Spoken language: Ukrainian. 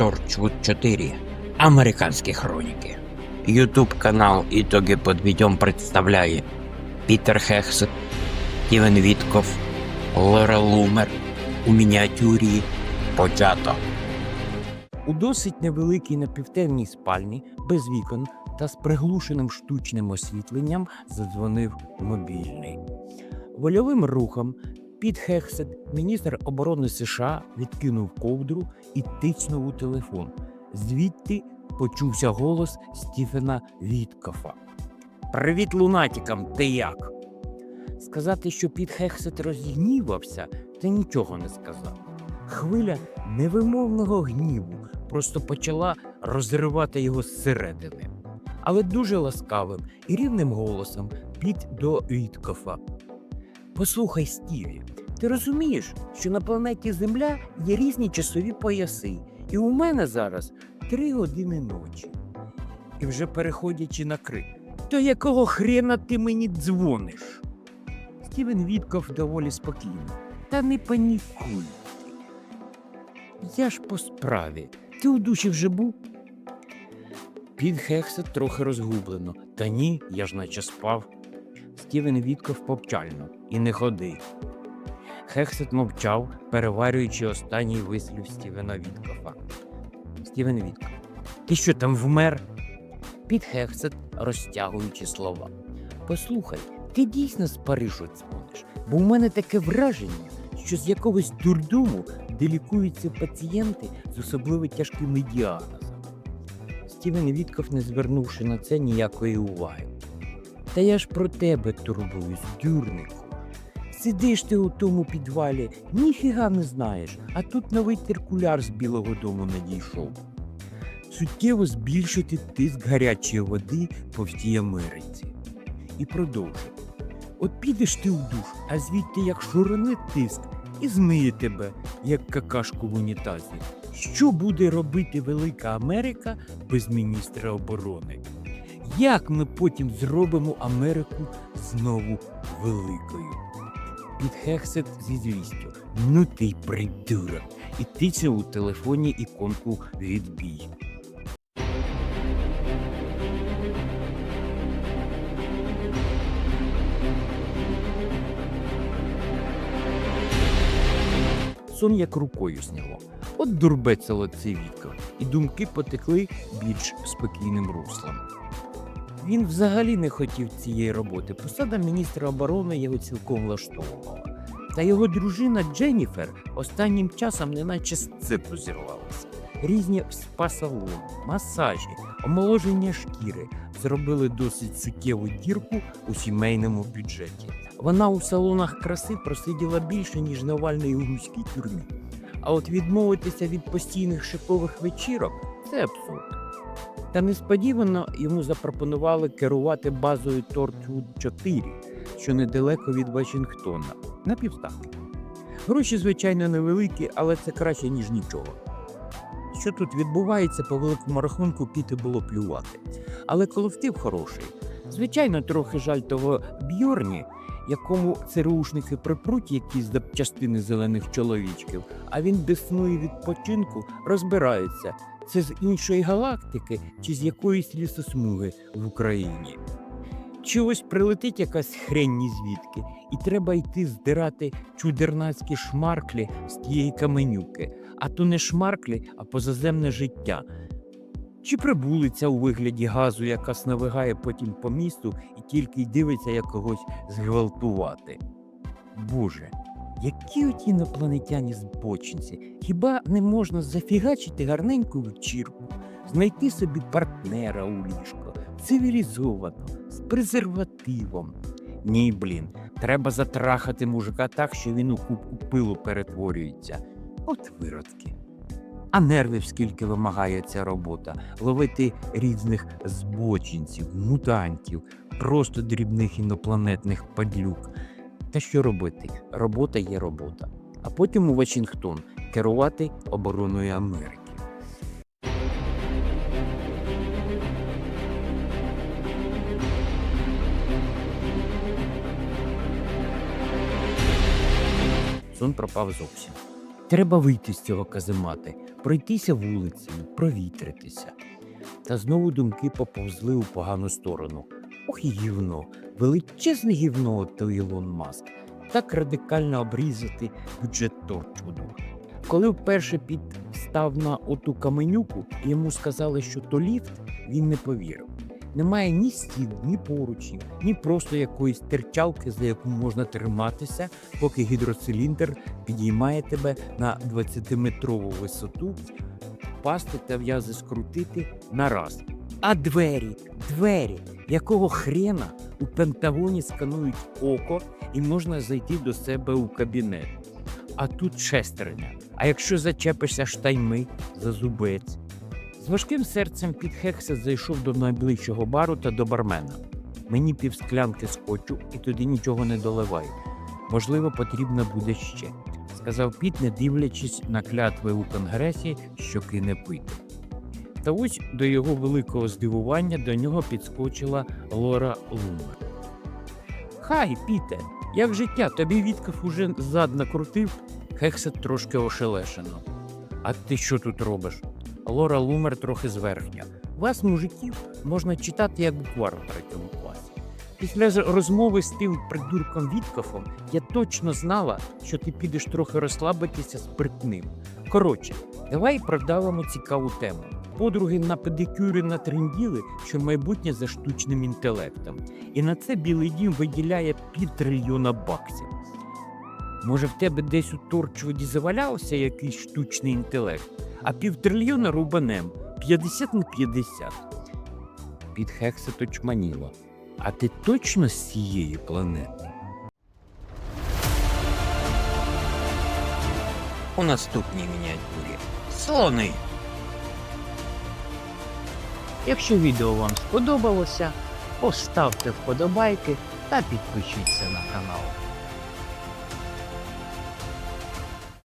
Торчвуд 4. Американські хроніки. Ютуб канал Ітоги Подвідьом представляє Пітер Хехс, Стівен Вітков, Лора Лумер у мініатюрі Почато. У досить невеликій напівтемній спальні, без вікон та з приглушеним штучним освітленням задзвонив мобільний. Вольовим рухом Піт Хексет, міністр оборони США, відкинув ковдру і тицнув у телефон. Звідти почувся голос Стіфена Віткофа. Привіт, лунатікам, ти як? Сказати, що Піт Хексет розгнівався, та нічого не сказав. Хвиля невимовного гніву просто почала розривати його зсередини. Але дуже ласкавим і рівним голосом Піт до Віткофа. Послухай, Стіві, ти розумієш, що на планеті Земля є різні часові пояси, і у мене зараз три години ночі. І вже переходячи на крик, то якого хрена ти мені дзвониш? Стівен Вітков доволі спокійно. Та не панікуй. Я ж по справі. Ти у душі вже був? Під Хексет трохи розгублено. Та ні, я ж наче спав. Стівен Вітков повчально і не ходи. Хексет мовчав, переварюючи останній вислів Стівена Віткофа. Стівен Вітков. Ти що там вмер? Під Хексет, розтягуючи слова. Послухай, ти дійсно з Парижу дзвониш, бо в мене таке враження, що з якогось дурдому де лікуються пацієнти з особливо тяжкими діагнозами. Стівен Вітков, не звернувши на це ніякої уваги. Та я ж про тебе турбуюсь, дюрнику. Сидиш ти у тому підвалі, ніфіга не знаєш, а тут новий циркуляр з Білого дому надійшов. Суттєво збільшити тиск гарячої води по всій Америці. І продовжуй. От підеш ти в душ, а звідти як шуроне тиск і змиє тебе, як какашку в унітазі. Що буде робити Велика Америка без міністра оборони? Як ми потім зробимо Америку знову великою? Під Хексет зі звістю. Ну ти придурок. І тицяв у телефоні іконку відбій. Сон як рукою сняло. От дурбецело це Вітков, і думки потекли більш спокійним руслом. Він взагалі не хотів цієї роботи. Посада міністра оборони його цілком влаштовувала. Та його дружина Дженніфер останнім часом неначе з цепу зірвалася. Різні спа-салони, масажі, омоложення шкіри зробили досить суттєву дірку у сімейному бюджеті. Вона у салонах краси просиділа більше, ніж Навальний у руській тюрмі. А от відмовитися від постійних шипових вечірок це абсурд. Та несподівано йому запропонували керувати базою Тортвуд 4, що недалеко від Вашингтона, на півставки. Гроші, звичайно, невеликі, але це краще, ніж нічого. Що тут відбувається, по великому рахунку піти було плювати. Але колектив хороший. Звичайно, трохи жаль того Бьорні, якому ЦРУшники припруть якісь запчастини зелених чоловічків, а він і відпочинку розбирається, це з іншої галактики чи з якоїсь лісосмуги в Україні. Чи ось прилетить якась хрень звідки, і треба йти здирати чудернацькі шмарклі з тієї каменюки, а то не шмарклі, а позаземне життя. Чи прибулиця у вигляді газу, яка сновигає потім по місту і тільки й дивиться, як когось зґвалтувати. Боже, які оті інопланетяні збочинці, хіба не можна зафігачити гарненьку вечірку, знайти собі партнера у ліжко, цивілізовано, з презервативом? Ні, блін, треба затрахати мужика так, що він у кубку пилу перетворюється. От виродки. А нервів скільки вимагає ця робота, ловити різних збочинців, мутантів, просто дрібних інопланетних падлюк. Та що робити? Робота є робота. А потім у Вашингтон керувати обороною Америки. Сон пропав зовсім. Треба вийти з цього каземати, пройтися вулицею, провітритися. Та знову думки поповзли у погану сторону. Ох гівно, величезне гівно от Ілон Маск. Так радикально обрізати бюджет Торчвуду. Коли вперше підстав на оту каменюку, і йому сказали, що то ліфт, він не повірив. Немає ні стін, ні поручів, ні просто якоїсь терчалки, за яку можна триматися, поки гідроциліндр підіймає тебе на 20-метрову висоту, впасти та в'язи скрутити на раз. А двері, двері, якого хрена у Пентагоні сканують око і можна зайти до себе у кабінет. А тут шестерня. А якщо зачепишся штайми за зубець. З важким серцем під Хекса зайшов до найближчого бару та до бармена. Мені півсклянки скотчу і туди нічого не доливай. Можливо, потрібно буде ще, сказав Піт, не дивлячись на клятви у конгресі, що кине пити. Та ось до його великого здивування до нього підскочила Лора Лумер. Хай, Піте, як життя, тобі Вітков уже зад накрутив? Хексет трошки ошелешено. А ти що тут робиш? Лора Лумер трохи зверхня. Вас, мужиків, можна читати як буквар у третьому класі. Після розмови з тим придурком Віткофом я точно знала, що ти підеш трохи розслабитися спиртним. Коротше, давай продавимо цікаву тему. Подруги на педикюри натренділи, що майбутнє за штучним інтелектом. І на це Білий дім виділяє півтрильйона баксів. Може, в тебе десь у Торчводі завалявся якийсь штучний інтелект, а півтрильйона рубанем 50 на 50. Під Хекса точманіло. А ти точно з цієї планети? У наступній мініатюрі. Слони. Якщо відео вам сподобалося, поставте вподобайки та підпишіться на канал.